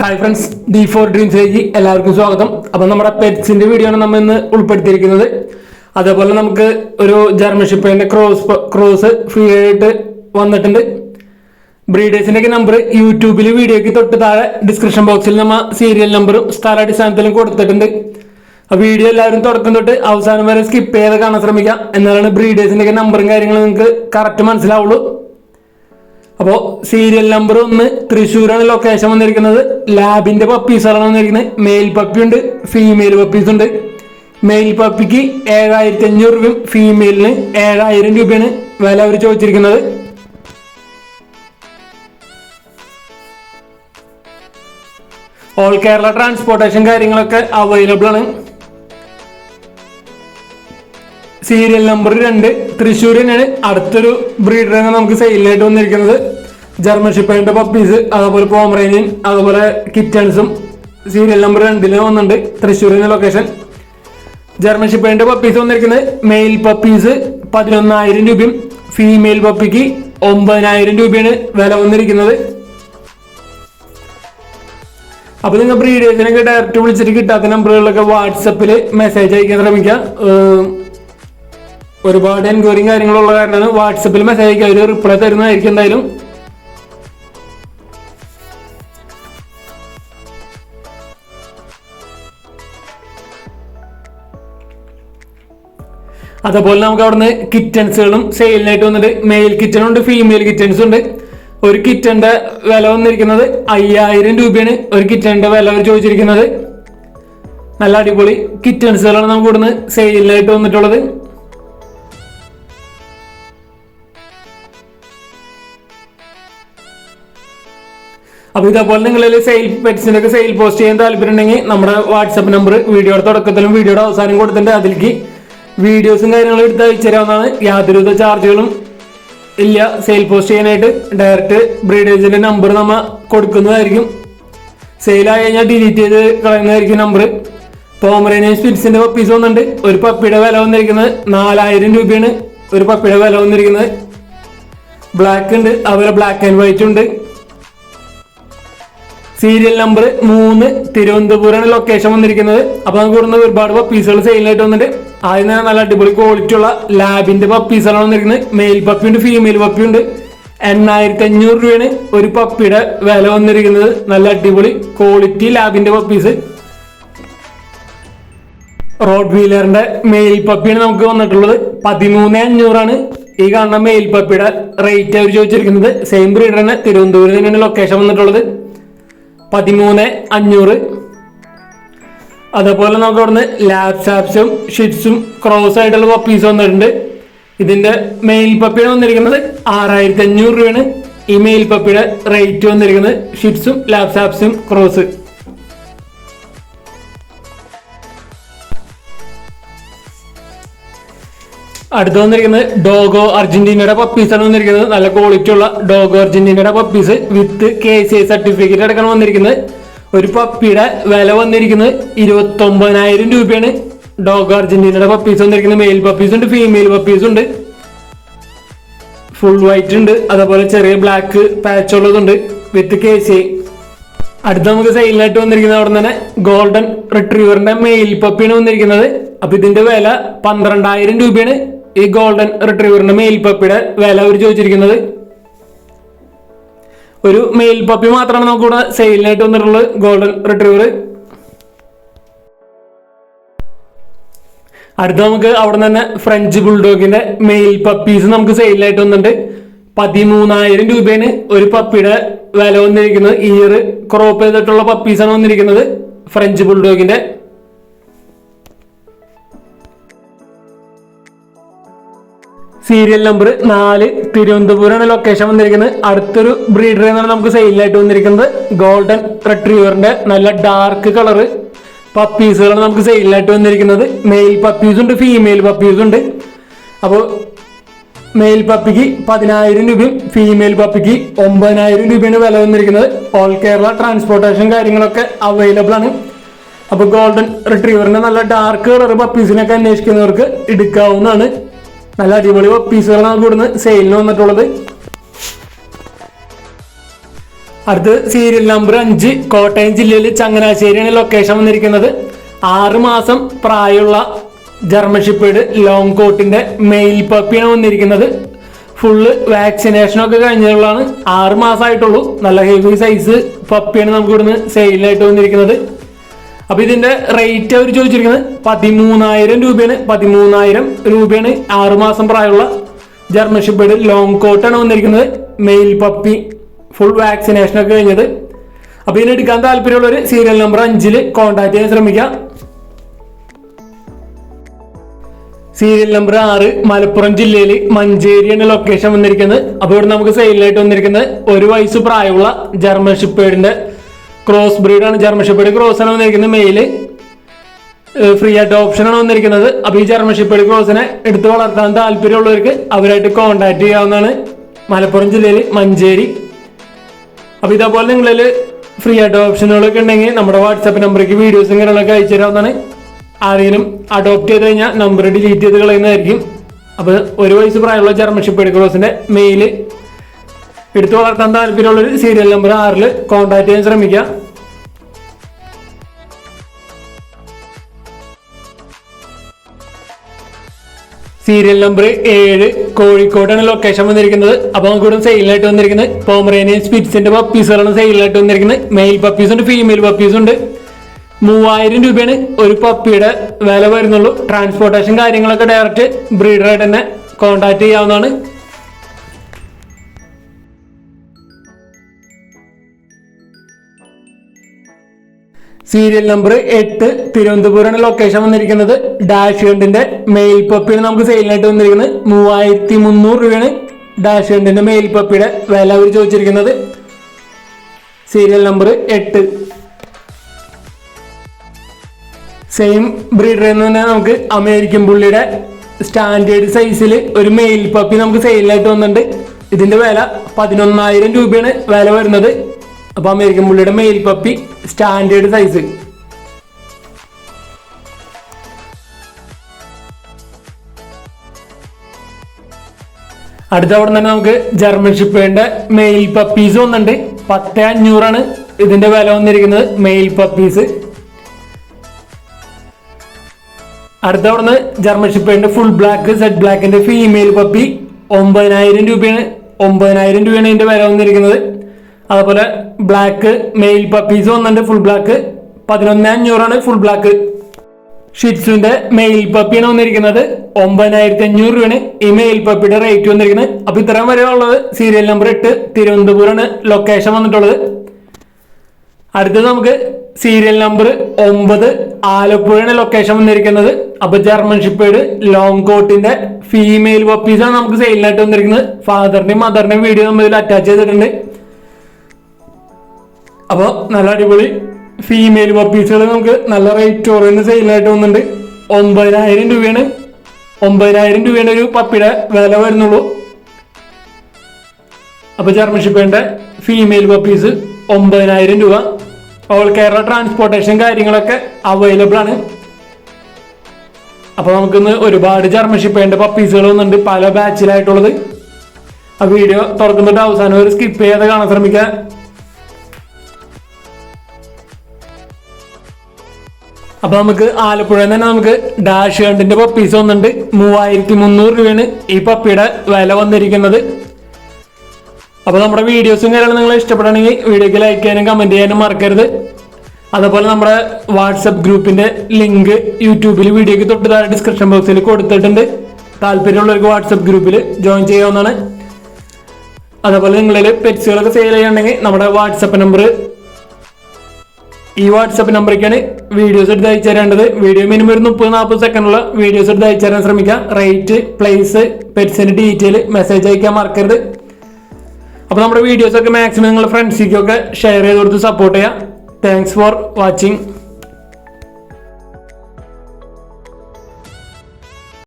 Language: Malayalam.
ഹായ് ഫ്രണ്ട്സ് ഡി ഫോർ ഡ്രീംസിലേക്ക് എല്ലാവർക്കും സ്വാഗതം. അപ്പം നമ്മുടെ പെറ്റ്സിന്റെ വീഡിയോ ആണ് നമ്മൾ ഇന്ന് ഉൾപ്പെടുത്തിയിരിക്കുന്നത്. അതേപോലെ നമുക്ക് ഒരു ജർമ്മൻ ഷിപ്പേന്റെ ക്രോസ് ക്രോസ് ഫ്രീ ആയിട്ട് വന്നിട്ടുണ്ട്. ബ്രീഡേഴ്സിന്റെ നമ്പർ യൂട്യൂബിൽ വീഡിയോക്ക് തൊട്ട് താഴെ ഡിസ്ക്രിപ്ഷൻ ബോക്സിൽ നമ്മൾ സീരിയൽ നമ്പറും സ്ഥലാടിസ്ഥാനത്തിലും കൊടുത്തിട്ടുണ്ട്. ആ വീഡിയോ എല്ലാവരും തുടക്കം തൊട്ട് അവസാനം വരെ സ്കിപ്പ് ചെയ്ത് കാണാൻ ശ്രമിക്കാം. എന്നാലാണ് ബ്രീഡേഴ്സിന്റെ ഒക്കെ നമ്പറും കാര്യങ്ങളും നിങ്ങൾക്ക് കറക്റ്റ് മനസ്സിലാവുള്ളൂ. അപ്പോൾ സീരിയൽ നമ്പർ ഒന്ന് തൃശ്ശൂരാണ് ലൊക്കേഷൻ വന്നിരിക്കുന്നത്. ലാബിന്റെ പപ്പീസാണ് വന്നിരിക്കുന്നത്. മെയിൽ പപ്പി ഉണ്ട് ഫീമെയിൽ പപ്പീസ് ഉണ്ട്. മെയിൽ പപ്പിക്ക് ഏഴായിരത്തി അഞ്ഞൂറ് രൂപയും ഫീമെയിലിന് ഏഴായിരം രൂപയാണ് വില അവർ ചോദിച്ചിരിക്കുന്നത്. ഓൾ കേരള ട്രാൻസ്പോർട്ടേഷൻ കാര്യങ്ങളൊക്കെ അവൈലബിൾ ആണ്. സീരിയൽ നമ്പർ രണ്ട് തൃശ്ശൂരിനാണ് അടുത്തൊരു ബ്രീഡറാണ് നമുക്ക് സെയിലായിട്ട് വന്നിരിക്കുന്നത്. ജർമ്മൻ ഷിപ്പേന്റെ പപ്പീസ് അതുപോലെ പോമറേനിയൻ അതുപോലെ കിറ്റൺസും സീരിയൽ നമ്പർ രണ്ടിൽ വന്നിട്ടുണ്ട് തൃശ്ശൂരിന്റെ ലൊക്കേഷൻ ജർമ്മൻ ഷിപ്പേന്റെ പപ്പീസ് വന്നിരിക്കുന്നത് മെയിൽ പപ്പീസ് പതിനൊന്നായിരം രൂപയും ഫീമെയിൽ പപ്പിക്ക് ഒമ്പതിനായിരം രൂപയാണ് വില വന്നിരിക്കുന്നത്. അപ്പൊ നിങ്ങൾ ബ്രീഡേഴ്സിനൊക്കെ ഡയറക്റ്റ് വിളിച്ചിട്ട് കിട്ടാത്ത നമ്പറുകളിലൊക്കെ വാട്സപ്പിൽ മെസ്സേജ് അയക്കാൻ ശ്രമിക്കുക. ഏഹ് ഒരുപാട് എൻക്വയറിയും കാര്യങ്ങളുള്ള കാരണമാണ് വാട്സപ്പിൽ മെസ്സേജ് അയക്കുക. അവർ റിപ്ലൈ തരുന്നതായിരിക്കും എന്തായാലും. അതേപോലെ നമുക്ക് അവിടുന്ന് കിറ്റൻസുകളും സെയിലിനായിട്ട് വന്നിട്ട് മെയിൽ കിച്ചൺ ഉണ്ട് ഫീമെയിൽ കിച്ചൺസ് ഉണ്ട്. ഒരു കിറ്റന്റെ വില വന്നിരിക്കുന്നത് അയ്യായിരം രൂപയാണ്. ഒരു കിറ്റന്റെ വില അവർ ചോദിച്ചിരിക്കുന്നത്. നല്ല അടിപൊളി കിറ്റൺസുകളാണ് നമുക്ക് ഇവിടുന്ന് സെയിലിനായിട്ട് വന്നിട്ടുള്ളത്. അപ്പൊ ഇതേപോലെ നിങ്ങളിൽ സെയിൽ പെറ്റ്സിനൊക്കെ സെയിൽ പോസ്റ്റ് ചെയ്യാൻ താല്പര്യം ഉണ്ടെങ്കിൽ നമ്മുടെ വാട്സപ്പ് നമ്പർ വീഡിയോയുടെ തുടക്കത്തിലും വീഡിയോയുടെ അവസാനം കൊടുത്തിട്ടുണ്ട്. അതിലേക്ക് വീഡിയോസും കാര്യങ്ങളും എടുത്ത് അയച്ചു തരാവുന്നതാണ്. യാതൊരുവിധ ചാർജുകളും ഇല്ല. സെയിൽ പോസ്റ്റ് ചെയ്യാനായിട്ട് ഡയറക്റ്റ് ബ്രീഡേഴ്സിന്റെ നമ്പർ നമ്മൾ കൊടുക്കുന്നതായിരിക്കും. സെയിലായി കഴിഞ്ഞാൽ ഡിലീറ്റ് ചെയ്ത് കളയുന്നതായിരിക്കും നമ്പർ പോമറേനിയൻ സ്പിരിറ്റ്സിന്റെ പപ്പീസ് വന്നിട്ടുണ്ട്. ഒരു പപ്പിയുടെ വില വന്നിരിക്കുന്നത് നാലായിരം രൂപയാണ്. ഒരു പപ്പിയുടെ വില വന്നിരിക്കുന്നത്. ബ്ലാക്ക് ഉണ്ട്. അതുപോലെ ബ്ലാക്ക് ആൻഡ് വൈറ്റ് ഉണ്ട്. സീരിയൽ നമ്പർ മൂന്ന് തിരുവനന്തപുരമാണ് ലൊക്കേഷൻ വന്നിരിക്കുന്നത്. അപ്പൊ നമുക്ക് ഇവിടുന്ന് ഒരുപാട് പപ്പീസുകൾ സെയിലായിട്ട് വന്നിട്ട് ആദ്യം തന്നെ നല്ല അടിപൊളി ക്വാളിറ്റി ഉള്ള ലാബിന്റെ പപ്പീസുകളാണ് വന്നിരിക്കുന്നത്. മെയിൽ പപ്പിയുണ്ട് ഫീമെയിൽ പപ്പി ഉണ്ട്. എണ്ണായിരത്തി അഞ്ഞൂറ് രൂപയാണ് ഒരു പപ്പിയുടെ വില വന്നിരിക്കുന്നത്. നല്ല അടിപൊളി ക്വാളിറ്റി ലാബിന്റെ പപ്പീസ് റോഡ് വീലറിന്റെ മെയിൽ പപ്പിയാണ് നമുക്ക് വന്നിട്ടുള്ളത്. പതിമൂന്ന് അഞ്ഞൂറാണ് ഈ കാണുന്ന മെയിൽ പപ്പിയുടെ റേറ്റ് അവർ ചോദിച്ചിരിക്കുന്നത്. സെയിം ബ്രീഡ് തന്നെ തിരുവനന്തപുരം തന്നെയാണ് ലൊക്കേഷൻ വന്നിട്ടുള്ളത്. പതിമൂന്ന് അഞ്ഞൂറ്. അതേപോലെ നമുക്ക് അവിടുന്ന് ലാപ്സാപ്സും ഷിറ്റ്സും ക്രോസ് ആയിട്ടുള്ള പപ്പീസ് വന്നിട്ടുണ്ട്. ഇതിന്റെ മെയിൽ പപ്പിയാണ് വന്നിരിക്കുന്നത്. ആറായിരത്തി അഞ്ഞൂറ് രൂപയാണ് ഈ മെയിൽ പപ്പിയുടെ റേറ്റ് വന്നിരിക്കുന്നത്. ഷിറ്റ്സും ലാപ്സാപ്സും ക്രോസ് അടുത്ത് വന്നിരിക്കുന്നത് ഡോഗോ അർജന്റീനയുടെ പപ്പീസാണ് വന്നിരിക്കുന്നത്. നല്ല ക്വാളിറ്റി ഉള്ള ഡോഗോ അർജന്റീനയുടെ puppies with K C I certificate അടക്കാണ് വന്നിരിക്കുന്നത്. ഒരു പപ്പിയുടെ വില വന്നിരിക്കുന്നത് ഇരുപത്തി ഒമ്പതിനായിരം രൂപയാണ്. ഡോഗോ അർജന്റീനയുടെ പപ്പീസ് വന്നിരിക്കുന്നത്. മെയിൽ പപ്പീസ് ഉണ്ട് ഫീമെയിൽ പപ്പീസ് ഉണ്ട്. ഫുൾ വൈറ്റ് ഉണ്ട് അതേപോലെ ചെറിയ ബ്ലാക്ക് പാച്ച് ഉള്ളതുണ്ട് വിത്ത് കെ സി ഐ അടുത്ത നമുക്ക് സെയിലായിട്ട് വന്നിരിക്കുന്നത് അവിടെ തന്നെ ഗോൾഡൻ റിട്രീവറിന്റെ മെയിൽ പപ്പിയാണ് വന്നിരിക്കുന്നത്. അപ്പൊ ഇതിന്റെ വില പന്ത്രണ്ടായിരം രൂപയാണ്. ഈ ഗോൾഡൻ റിട്രീവറിന്റെ മെയിൽ പപ്പിയുടെ വില അവർ ചോദിച്ചിരിക്കുന്നത്? ഒരു മെയിൽ പപ്പി മാത്രമാണ് നമുക്ക് ഇവിടെ സെയിലിനായിട്ട് വന്നിട്ടുള്ളത് ഗോൾഡൻ റിട്രീവർ അടുത്ത നമുക്ക് അവിടെ തന്നെ ഫ്രഞ്ച് ബുൾഡോഗിന്റെ മെയിൽ പപ്പീസ് നമുക്ക് സെയിലിനായിട്ട് വന്നിട്ടുണ്ട്. പതിമൂന്നായിരം രൂപയാണ് ഒരു പപ്പിയുടെ വില വന്നിരിക്കുന്നത്. ഇയർ ക്രോപ്പ് ചെയ്തിട്ടുള്ള പപ്പീസാണ് വന്നിരിക്കുന്നത് ഫ്രഞ്ച് ബുൾഡോഗിന്റെ സീരിയൽ നമ്പർ നാല് തിരുവനന്തപുരമാണ് ലൊക്കേഷൻ വന്നിരിക്കുന്നത്. അടുത്തൊരു ബ്രീഡർ എന്നാണ് നമുക്ക് സെയിലായിട്ട് വന്നിരിക്കുന്നത്. ഗോൾഡൻ റെട്രീവറിന്റെ നല്ല ഡാർക്ക് കളറ് പപ്പീസുകളാണ് നമുക്ക് സെയിലായിട്ട് വന്നിരിക്കുന്നത്. മെയിൽ പപ്പീസ് ഉണ്ട് ഫീമെയിൽ പപ്പീസ് ഉണ്ട്. അപ്പോൾ മെയിൽ പപ്പിക്ക് പതിനായിരം രൂപയും ഫീമെയിൽ പപ്പിക്ക് ഒമ്പതിനായിരം രൂപയാണ് വില വന്നിരിക്കുന്നത്. ഓൾ കേരള ട്രാൻസ്പോർട്ടേഷൻ കാര്യങ്ങളൊക്കെ അവൈലബിൾ ആണ്. അപ്പോൾ ഗോൾഡൻ റിട്രീവറിന്റെ നല്ല ഡാർക്ക് കളർ പപ്പീസിനൊക്കെ അന്വേഷിക്കുന്നവർക്ക് എടുക്കാവുന്നതാണ്. നല്ല അടിപൊളി പീസുകളാണ് നമുക്ക് ഇവിടുന്ന് സെയിലിന് വന്നിട്ടുള്ളത്. അടുത്ത് സീരിയൽ നമ്പർ അഞ്ച് കോട്ടയം ജില്ലയിൽ ചങ്ങനാശ്ശേരിയാണ് ലൊക്കേഷൻ വന്നിരിക്കുന്നത്. ആറ് മാസം പ്രായമുള്ള ജർമ്മൻ ഷിപ്പേഡ് ലോങ് കോട്ടിന്റെ മെയിൽ പപ്പിയാണ് വന്നിരിക്കുന്നത്. ഫുള്ള് വാക്സിനേഷനൊക്കെ കഴിഞ്ഞുള്ളതാണ് ആറ് മാസമായിട്ടുള്ളൂ. നല്ല ഹെവി സൈസ് പപ്പിയാണ് നമുക്ക് ഇവിടുന്ന് സെയിലായിട്ട് വന്നിരിക്കുന്നത്. അപ്പൊ ഇതിന്റെ റേറ്റ് അവർ ചോദിച്ചിരിക്കുന്നത് പതിമൂന്നായിരം രൂപയാണ്. പതിമൂന്നായിരം രൂപയാണ് ആറുമാസം പ്രായമുള്ള ജർമ്മൻ ലോങ് കോട്ടാണ് വന്നിരിക്കുന്നത്. മെയിൽ പപ്പി ഫുൾ വാക്സിനേഷൻ ഒക്കെ കഴിഞ്ഞത്. അപ്പൊ ഇതിന് എടുക്കാൻ താല്പര്യമുള്ളവർ സീരിയൽ നമ്പർ അഞ്ചിൽ കോണ്ടാക്ട് ചെയ്യാൻ ശ്രമിക്കാം. സീരിയൽ നമ്പർ ആറ് മലപ്പുറം ജില്ലയിൽ മഞ്ചേരിയാണ് ലൊക്കേഷൻ വന്നിരിക്കുന്നത്. അപ്പോൾ ഇവിടെ നമുക്ക് സെയിലായിട്ട് വന്നിരിക്കുന്നത് ഒരു വയസ്സ് പ്രായമുള്ള ജർമ്മൻ ഷിപ്പേഡിന്റെ ക്രോസ് ബ്രീഡാണ് ജർമ്മൻ ഷെപ്പേഡ് ക്രോസ് ആണ് വന്നിരിക്കുന്നത്. മെയിൽ ഫ്രീ ആയിട്ട് ആണ് വന്നിരിക്കുന്നത്. അപ്പോൾ ഈ ജർമ്മൻ ഷെപ്പേഡ് ക്രോസിനെ എടുത്ത് വളർത്താൻ താല്പര്യമുള്ളവർക്ക് അവരായിട്ട് കോൺടാക്ട് ചെയ്യാവുന്നതാണ്. മലപ്പുറം ജില്ലയിൽ മഞ്ചേരി. അപ്പോൾ ഇതേപോലെ നിങ്ങളിൽ ഫ്രീ ആയിട്ട് ഓപ്ഷനുകളൊക്കെ ഉണ്ടെങ്കിൽ നമ്മുടെ വാട്സാപ്പ് നമ്പറേക്ക് വീഡിയോസും കാര്യങ്ങളൊക്കെ അയച്ചു തരാവുന്നതാണ്. ആരെങ്കിലും അഡോപ്റ്റ് ചെയ്ത് കഴിഞ്ഞാൽ നമ്പർ ഡിലീറ്റ് ചെയ്ത് കളയുന്നതായിരിക്കും. അപ്പോൾ ഒരു വയസ്സ് പ്രായമുള്ള ജർമ്മൻഷിപ്പ് ക്രോസിന്റെ മെയിൽ എടുത്തു വളർത്താൻ താല്പര്യമുള്ളൊരു സീരിയൽ നമ്പർ ആറിൽ കോൺടാക്ട് ചെയ്യാൻ ശ്രമിക്കുക. സീരിയൽ നമ്പർ ഏഴ് കോഴിക്കോടാണ് ലൊക്കേഷൻ വന്നിരിക്കുന്നത്. അപ്പൊ നമുക്ക് ഇവിടെ സെയിലായിട്ട് വന്നിരിക്കുന്നത് പോമറേനിയൻ സ്പിറ്റ്സിന്റെ പപ്പീസുകളാണ് സെയിലായിട്ട് വന്നിരിക്കുന്നത്. മെയിൽ പപ്പീസ് ഉണ്ട് ഫീമെയിൽ പപ്പീസ് ഉണ്ട്. മൂവായിരം രൂപയാണ് ഒരു പപ്പിയുടെ വില വരുന്നുള്ളൂ. ട്രാൻസ്പോർട്ടേഷൻ കാര്യങ്ങളൊക്കെ ഡയറക്റ്റ് ബ്രീഡറായിട്ട് തന്നെ കോണ്ടാക്ട് ചെയ്യാവുന്നതാണ്. സീരിയൽ നമ്പർ എട്ട് തിരുവനന്തപുരമാണ് ലൊക്കേഷൻ വന്നിരിക്കുന്നത്. ഡാഷ് ഗണ്ടിന്റെ മെയിൽ പപ്പിയാണ് നമുക്ക് സെയിലിനായിട്ട് വന്നിരിക്കുന്നത് മൂവായിരത്തി മുന്നൂറ് രൂപയാണ് ഡാഷ് ഗണ്ടിന്റെ മെയിൽ പപ്പിയുടെ വില അവർ ചോദിച്ചിരിക്കുന്നത്. സീരിയൽ നമ്പർ എട്ട്. സെയിം ബ്രീഡർ എന്ന് തന്നെ നമുക്ക് അമേരിക്കൻ പുള്ളിയുടെ സ്റ്റാൻഡേർഡ് സൈസിൽ ഒരു മെയിൽ പപ്പി നമുക്ക് സെയിലായിട്ട് വന്നിട്ടുണ്ട്. ഇതിന്റെ വില പതിനൊന്നായിരം രൂപയാണ് വില വരുന്നത്. അപ്പൊ അമേരിക്കൻ പുള്ളിയുടെ മെയിൽ പപ്പി സ്റ്റാൻഡേർഡ് സൈസ് അടുത്ത അവിടെ തന്നെ നമുക്ക് ജർമ്മൻ ഷിപ്പേന്റെ മെയിൽ പപ്പീസ് വന്നിട്ടുണ്ട്. പത്ത് അഞ്ഞൂറാണ് ഇതിന്റെ വില വന്നിരിക്കുന്നത് മെയിൽ പപ്പീസ് അടുത്ത അവിടുന്ന് ജർമ്മൻ ഷിപ്പേന്റെ ഫുൾ ബ്ലാക്ക് സെഡ് ബ്ലാക്കിന്റെ ഫീമെയിൽ പപ്പി ഒമ്പതിനായിരം രൂപയാണ് ഒമ്പതിനായിരം രൂപയാണ് ഇതിന്റെ വില വന്നിരിക്കുന്നത്. അതുപോലെ ബ്ലാക്ക് മെയിൽ പപ്പീസ് വന്നിട്ട് ഫുൾ ബ്ലാക്ക് പതിനൊന്ന് അഞ്ഞൂറാണ് ഫുൾ ബ്ലാക്ക് ഷിറ്റ്സുവിന്റെ മെയിൽ പപ്പിയാണ് വന്നിരിക്കുന്നത്. ഒമ്പതിനായിരത്തി അഞ്ഞൂറ് രൂപയാണ് ഈ മെയിൽ പപ്പിയുടെ റേറ്റ് വന്നിരിക്കുന്നത്. അപ്പൊ ഇത്രയും വരെ ഉള്ളത് സീരിയൽ നമ്പർ എട്ട് തിരുവനന്തപുരമാണ് ലൊക്കേഷൻ വന്നിട്ടുള്ളത്. അടുത്തത് നമുക്ക് സീരിയൽ നമ്പർ ഒമ്പത് ആലപ്പുഴയാണ് ലൊക്കേഷൻ വന്നിരിക്കുന്നത്. അപ്പൊ ജർമ്മൻ ഷിപ്പേഡ് ലോങ് കോട്ടിന്റെ ഫീമെയിൽ പപ്പീസാണ് നമുക്ക് സെയിലിനായിട്ട് വന്നിരിക്കുന്നത്. ഫാദറിന്റെയും മദറിന്റെയും വീഡിയോ നമ്മൾ ഇതിൽ അറ്റാച്ച് ചെയ്തിട്ടുണ്ട്. അപ്പോൾ നല്ല അടിപൊളി ഫീമെയിൽ പപ്പീസുകൾ നമുക്ക് നല്ല റേറ്റ് കുറയുന്ന സെയിലായിട്ട് വന്നിട്ടുണ്ട്. ഒമ്പതിനായിരം രൂപയാണ്. ഒമ്പതിനായിരം രൂപയുടെ ഒരു പപ്പിയുടെ വില വരുന്നുള്ളൂ. അപ്പോൾ ജർമ്മൻഷിപ്പേന്റെ ഫീമെയിൽ പപ്പീസ് ഒമ്പതിനായിരം രൂപ. ഓൾ കേരള ട്രാൻസ്പോർട്ടേഷൻ കാര്യങ്ങളൊക്കെ അവൈലബിൾ ആണ്. അപ്പോൾ നമുക്കിന്ന് ഒരുപാട് ജർമ്മൻ ഷിപ്പേന്റെ പപ്പീസുകൾ വന്നിട്ടുണ്ട് പല ബാച്ചിലായിട്ടുള്ളത് ആ വീഡിയോ തുറക്കുന്നിട്ട് അവസാനം ഒരു സ്കിപ്പ് ചെയ്യാതെ കാണാൻ ശ്രമിക്കുക. അപ്പൊ നമുക്ക് ആലപ്പുഴ തന്നെ നമുക്ക് ഡാഷ് കണ്ടിന്റെ പപ്പീസ് വന്നിട്ടുണ്ട്. മൂവായിരത്തി മുന്നൂറ് രൂപയാണ് ഈ പപ്പിയുടെ വില വന്നിരിക്കുന്നത്. അപ്പൊ നമ്മുടെ വീഡിയോസും കാര്യങ്ങളും നിങ്ങൾ ഇഷ്ടപ്പെടുകയാണെങ്കിൽ വീഡിയോക്ക് ലൈക്ക് ചെയ്യാനും കമന്റ് ചെയ്യാനും മറക്കരുത്. അതുപോലെ നമ്മുടെ വാട്സപ്പ് ഗ്രൂപ്പിന്റെ ലിങ്ക് യൂട്യൂബിൽ വീഡിയോക്ക് തൊട്ട് താഴെ ഡിസ്ക്രിപ്ഷൻ ബോക്സിൽ കൊടുത്തിട്ടുണ്ട്. താല്പര്യമുള്ളവർക്ക് വാട്സപ്പ് ഗ്രൂപ്പിൽ ജോയിൻ ചെയ്യാവുന്നതാണ്. അതുപോലെ നിങ്ങളിൽ പെറ്റ്സുകളൊക്കെ സെയിൽ ചെയ്യണമെങ്കിൽ നമ്മുടെ വാട്സപ്പ് നമ്പർ ഈ വാട്സപ്പ് നമ്പറേക്കാണ് വീഡിയോസ് എടുത്ത് അയച്ചു തരേണ്ടത്. വീഡിയോ മിനിമം ഒരു മുപ്പത് നാൽപ്പത് സെക്കൻഡുള്ള വീഡിയോസ് എടുത്ത് അയച്ചു തരാൻ ശ്രമിക്കുക റേറ്റ് പ്ലേസ് പെറ്റ്സിന്റെ ഡീറ്റെയിൽ മെസ്സേജ് അയക്കാൻ മറക്കരുത്. അപ്പോൾ നമ്മുടെ വീഡിയോസ് ഒക്കെ മാക്സിമം നിങ്ങളുടെ ഫ്രണ്ട്സിക്കൊക്കെ ഷെയർ ചെയ്ത് കൊടുത്ത് സപ്പോർട്ട് ചെയ്യാം. Thanks for watching